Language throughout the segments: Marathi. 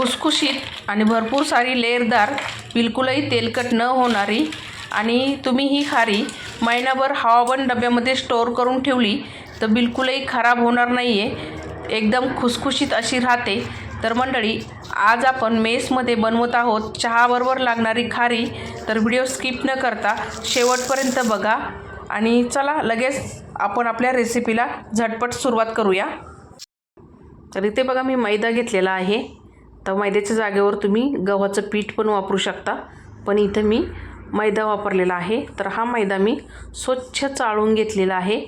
खुसखुशीत आणि भरपूर सारी लेअरदार बिलकुलही तेलकट न होणारी आणि तुम्ही ही खारी महिनाभर हवाबंद डब्यामध्ये स्टोअर करून ठेवली तर बिलकुलही खराब होणार नाही आहे एकदम खुसखुशीत अशी राहते. तर मंडळी आज आपण मेसमध्ये बनवत आहोत चहाबरोबर लागणारी खारी. तर व्हिडिओ स्किप न करता शेवटपर्यंत बघा आणि चला लगेच आपण आपल्या रेसिपीला झटपट सुरुवात करूया. तर इथे बघा मी मैदा घेतलेला आहे. तर मैद्याच्या जागेवर तुम्ही गव्हाचं पीठ पण वापरू शकता. पण इथं मी मैदा वापरलेला आहे. तर हा मैदा मी स्वच्छ चाळून घेतलेला आहे.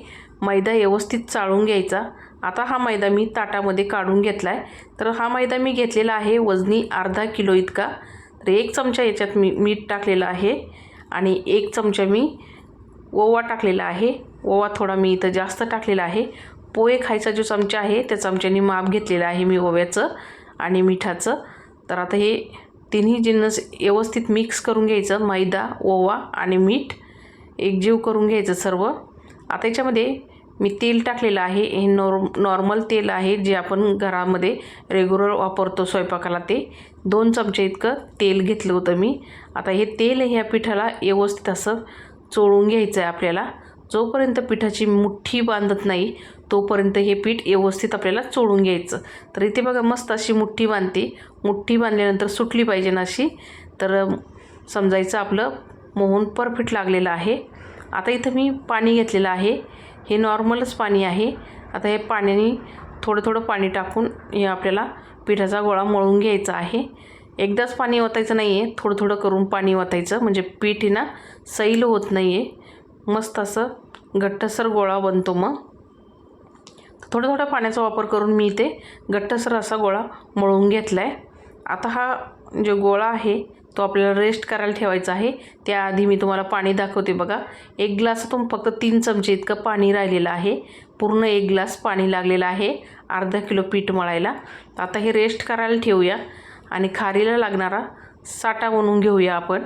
मैदा व्यवस्थित चाळून घ्यायचा. आता हा मैदा मी ताटामध्ये काढून घेतला आहे तर हा मैदा मी घेतलेला आहे वजनी अर्धा किलो इतका. तर एक चमचा याच्यात मी मीठ टाकलेलं आहे. आणि एक चमचा मी ओवा टाकलेला आहे. ओवा थोडा मी इथं जास्त टाकलेला आहे. पोहे खायचा जो चमचा आहे त्या चमच्याने माप घेतलेला आहे मी ओव्याचं. आणि मिठाचं. तर आता हे तिन्ही जिन्नस व्यवस्थित मिक्स करून घ्यायचं. मैदा ओवा आणि मीठ. एकजीव करून घ्यायचं सर्व. आता याच्यामध्ये मी तेल टाकलेलं आहे. हे नॉर्म नॉर्मल तेल आहे जे आपण घरामध्ये रेग्युलर वापरतो स्वयंपाकाला ते. दोन चमचे इतकं तेल घेतलं होतं मी. आता हे तेल ह्या पिठाला व्यवस्थित असं चोळून घ्यायचं आहे आपल्याला. जोपर्यंत पिठाची मुठ्ठी बांधत नाही तोपर्यंत हे पीठ व्यवस्थित आपल्याला चोळून घ्यायचं. तर इथे बघा मस्त अशी मुठ्ठी बांधते. मुठ्ठी बांधल्यानंतर सुटली पाहिजे ना अशी. तर समजायचं आपलं मोहन परफेक्ट लागलेलं आहे. आता इथं मी पाणी घेतलेलं आहे. हे नॉर्मलच पाणी आहे. आता हे पाण्याने थोडं थोडं पाणी टाकून हे आपल्याला पिठाचा गोळा मळून घ्यायचा आहे. एकदाच पाणी ओतायचं नाही आहे थोडं थोडं करून पाणी ओतायचं. म्हणजे पीठ हे ना सैल होत नाही आहे मस्त असं घट्टसर गोळा बनतो मग. थोडा थोडा पाण्याचा वापर करून मी इथे घट्टसर असा गोळा मळून घेतला आहे आता हा जो गोळा आहे तो आपल्याला रेस्ट करायला ठेवायचा आहे. त्याआधी मी तुम्हाला पाणी दाखवते बघा. एक ग्लासातून फक्त तीन चमचे इतकं पाणी राहिलेलं आहे. पूर्ण एक ग्लास पाणी लागलेलं आहे. अर्धा किलो पीठ मळायला. आता हे रेस्ट करायला ठेवूया. आणि खारीला लागणारा साठा बनवून घेऊया आपण.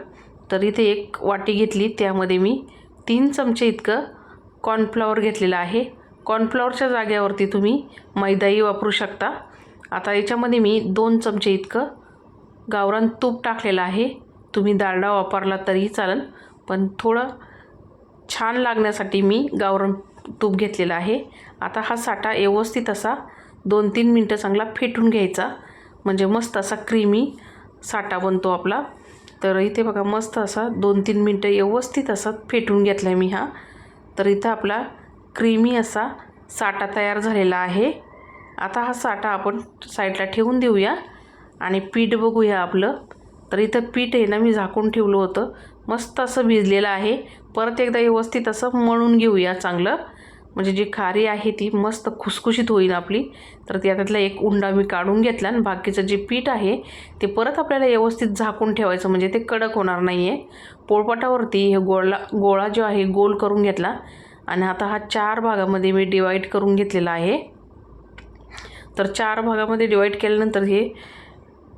तर इथे एक वाटी घेतली. त्यामध्ये मी तीन चमचे इतकं कॉर्नफ्लॉवर घेतलेलं आहे. कॉर्नफ्लॉवरच्या जाग्यावरती तुम्ही मैदाही वापरू शकता. आता याच्यामध्ये मी दोन चमचे इतकं गावरान तूप टाकलेलं आहे. तुम्ही दारडा वापरला तरीही चालेल पण थोडं छान लागण्यासाठी मी गावरान तूप घेतलेलं आहे. आता हा साठा व्यवस्थित असा दोन तीन मिनटं चांगला फेटून घ्यायचा. म्हणजे मस्त असा क्रीमी साठा बनतो आपला. तर इथे बघा मस्त असा दोन तीन मिनटं व्यवस्थित असा फेटून घेतला आहे मी हा. तर इथं आपला क्रीमी असा साठा तयार झालेला आहे. आता हा साठा आपण साईडला ठेवून देऊया आणि पीठ बघूया आपलं. तर इथं पीठ आहे ना मी झाकून ठेवलं होतं. मस्त असं भिजलेलं आहे. परत एकदा व्यवस्थित असं मळून घेऊया चांगलं. म्हणजे जी खारी आहे ती मस्त खुसखुशीत होईल आपली. तर त्यातला एक उंडा मी काढून घेतला आणि बाकीचं जे पीठ आहे ते परत आपल्याला व्यवस्थित झाकून ठेवायचं. म्हणजे ते कडक होणार नाही आहे पोळपाटावरती हे गोळा गोळा जो आहे गोल करून घेतला. आणि आता हा चार भागामध्ये मी डिवाईड करून घेतलेला आहे. तर चार भागामध्ये डिवाईड केल्यानंतर हे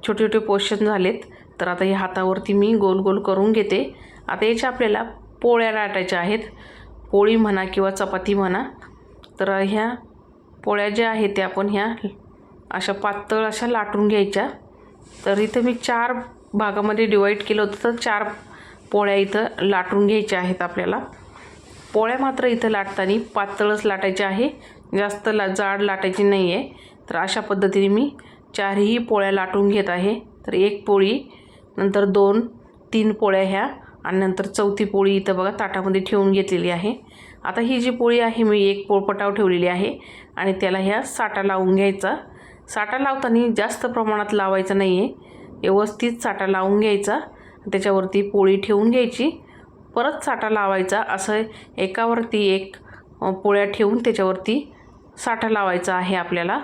छोटे छोटे पोर्शन झालेत. तर आता हे हातावरती मी गोल गोल करून घेते. आता याच्या आपल्याला पोळ्या लाटायच्या आहेत. पोळी म्हणा किंवा चपाती म्हणा तर ह्या पोळ्या ज्या आहेत त्या आपण ह्या अशा पातळ अशा लाटून घ्यायच्या. तर इथं मी चार भागामध्ये डिवाईड केलं होतं तर चार पोळ्या इथं लाटून घ्यायच्या आहेत आपल्याला. पोळ्या मात्र इथं लाटताना पातळच लाटायच्या आहे जास्त ला जाड लाटायची नाही आहे तर अशा पद्धतीने मी चारही पोळ्या लाटून घेत आहे. तर एक पोळी नंतर दोन तीन पोळ्या ह्या आणि नंतर चौथी पोळी इथं बघा ताटामध्ये ठेवून घेतलेली आहे. आता ही जी पोळी आहे मी एक पोळपटाव ठेवलेली आहे आणि त्याला ह्या साठा लावून घ्यायचा. साठा लावताना जास्त प्रमाणात लावायचा नाही आहे व्यवस्थित साठा लावून घ्यायचा. त्याच्यावरती पोळी ठेवून घ्यायची. परत साठा लावायचा. असं एकावरती एक पोळ्या ठेवून त्याच्यावरती साठा लावायचा आहे आपल्याला.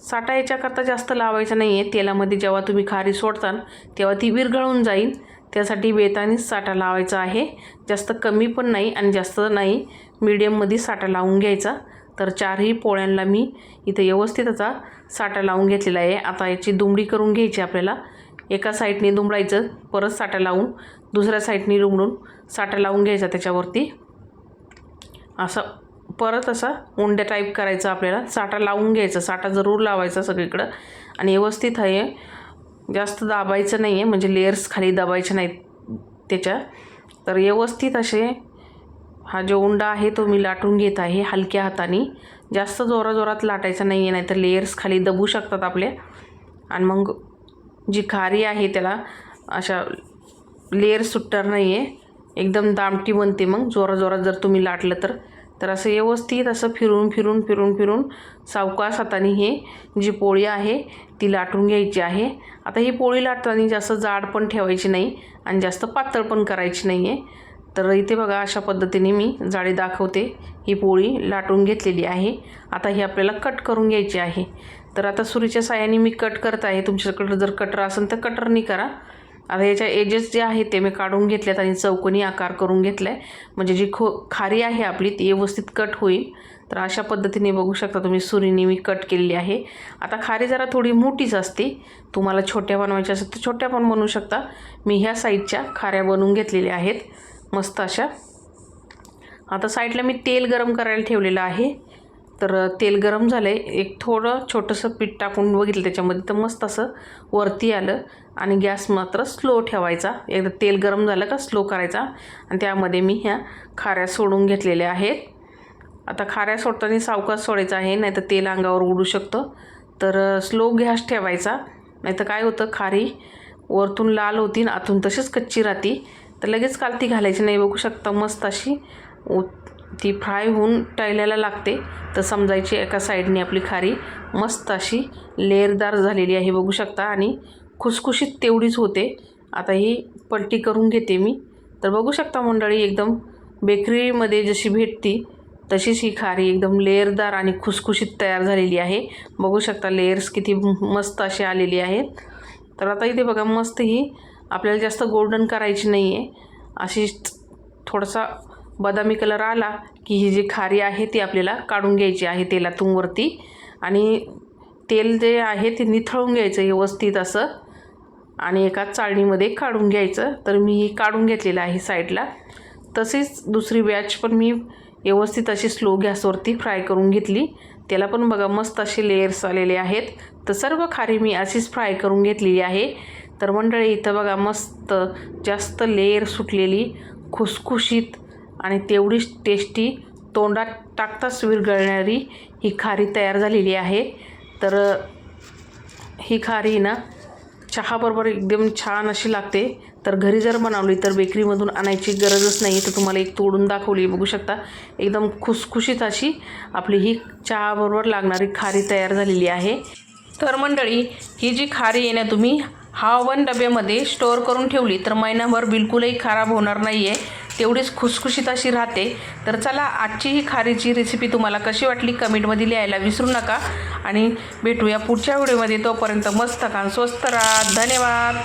साठा याच्याकरता जास्त लावायचा नाही आहे तेलामध्ये जेव्हा तुम्ही खारी सोडताल तेव्हा ती विरघळून जाईल. त्यासाठी बेतानीच साठा लावायचा आहे. जास्त कमी पण नाही आणि जास्त नाही. मीडियममध्ये साठा लावून घ्यायचा. तर चारही पोळ्यांना मी इथं व्यवस्थित असा साठा लावून घेतलेला आहे. आता याची दुमडी करून घ्यायची आपल्याला. एका साईडने दुमडायचं परत साठा लावून दुसऱ्या साईडने दुमडून साठा लावून घ्यायचा त्याच्यावरती. असं परत असा उंड्या टाईप करायचा आपल्याला. साठा लावून घ्यायचा. साठा जरूर लावायचा सगळीकडं. आणि व्यवस्थित आहे. जास्त दाबायचं नाही आहे म्हणजे लेयर्स खाली दाबायचे नाहीत त्याच्या. तर व्यवस्थित असे हा जो उंडा आहे तो मी लाटून घेत आहे हलक्या हाताने. जास्त जोराजोरात लाटायचा नाही आहे नाहीतर लेयर्स खाली दबू शकतात आपले. आणि मग जी खारी आहे त्याला अशा लेअर सुटणार नाही आहे एकदम दामटी बनते मग जोराजोरात जर तुम्ही लाटलं तर. तर असं व्यवस्थित असं फिरून फिरून फिरून फिरून सावकाश हाताने हे जी पोळी आहे ती लाटून घ्यायची आहे. आता ही पोळी लाटताना जास्त जाड पण ठेवायची नाही आणि जास्त पातळ पण करायची नाही आहे तर इथे बघा अशा पद्धतीने मी जाळी दाखवते. ही पोळी लाटून घेतलेली आहे. आता ही आपल्याला कट करून घ्यायची आहे. तर आता सुरीच्या साह्याने मी कट करत आहे. तुमच्याकडे जर कटर असेल तर कटरनी करा. आता याच्या एजेस जे आहेत ते मी काढून घेतल्यात आणि चौकोनी आकार करून घेतला आहे म्हणजे जी खो खारी आहे आपली ती व्यवस्थित कट होईल. तर अशा पद्धतीने बघू शकता तुम्ही सुरीने मी कट केलेली आहे. आता खारी जरा थोडी मोठीच असते. तुम्हाला छोट्या बनवायच्या असेल तर छोट्या पण बनवू शकता. मी ह्या साईजच्या खाऱ्या बनवून घेतलेल्या आहेत. मस्त अशा. आता साईडला मी तेल गरम करायला ठेवलेलं आहे. तर तेल गरम झालं आहे एक थोडं छोटंसं पीठ टाकून बघितलं त्याच्यामध्ये. तर मस्त असं वरती आलं आणि गॅस मात्र स्लो ठेवायचा. एकदा तेल गरम झालं का स्लो करायचा. आणि त्यामध्ये मी ह्या खाऱ्या सोडून घेतलेल्या आहेत. आता खाऱ्या सोडताना सावकाश सोडायचा आहे नाही तर तेल अंगावर उडू शकतं. तर स्लो गॅस ठेवायचा. नाही तर काय होतं खारी वरतून लाल होती आतून तशीच कच्ची राहती. तर लगेच कालती घालायची नाही. बघू शकता मस्त अशी ती फ्राय होऊन टायल्याला लागते. तर समजायची एका साईडने आपली खारी मस्त अशी लेअरदार झालेली आहे बघू शकता. आणि खुसखुशीत तेवढीच होते. आता ही पलटी करून घेते मी. तर बघू शकता मंडळी एकदम बेकरीमध्ये जशी भेटती तशीच ही खारी एकदम लेअरदार आणि खुसखुशीत तयार झालेली आहे. बघू शकता लेयर्स किती मस्त अशी आलेली आहेत. तर आता इथे बघा मस्त ही आपल्याला जास्त गोल्डन करायची नाही आहे अशी थोडासा बदामी कलर आला की ही जी खारी आहे ती आपल्याला काढून घ्यायची आहे तेलातून वरती आणि तेल जे आहे ते निथळून घ्यायचं व्यवस्थित असं. आणि एका चाळणीमध्ये काढून घ्यायचं. तर मी ही काढून घेतलेलं आहे साईडला. तसेच दुसरी बॅच पण मी व्यवस्थित अशी स्लो गॅसवरती फ्राय करून घेतली. त्याला पण बघा मस्त असे लेयर्स आलेले आहेत. तर सर्व खारी मी अशीच फ्राय करून घेतलेली आहे. तर मंडळी इथं बघा मस्त जास्त लेयर सुटलेली खुसखुशीत आणि तेवढीच टेस्टी तोंडात टाकताच विरघळणारी ही खारी तयार झालेली आहे. तर ही खारी ना चहाबरोबर एकदम छान अशी लागते. तर घरी जर बनवली तर बेकरीमधून आणायची गरजच नाही. तर तुम्हाला एक तोडून दाखवली बघू शकता. एकदम खुसखुशीत अशी आपली ही चहाबरोबर लागणारी खारी तयार झालेली आहे. तर मंडळी ही जी खारी आहे ना तुम्ही हवाबंद डब्यामध्ये स्टोअर करून ठेवली तर महिनाभर बिलकुलही खराब होणार नाही आहे तेवढीच खुसखुशीत अशी राहते. तर चला आजची ही खारीची रेसिपी तुम्हाला कशी वाटली कमेंटमध्ये लिहायला विसरू नका. आणि भेटूया पुढच्या व्हिडिओमध्ये. तोपर्यंत मस्त खान स्वस्त राहा. धन्यवाद.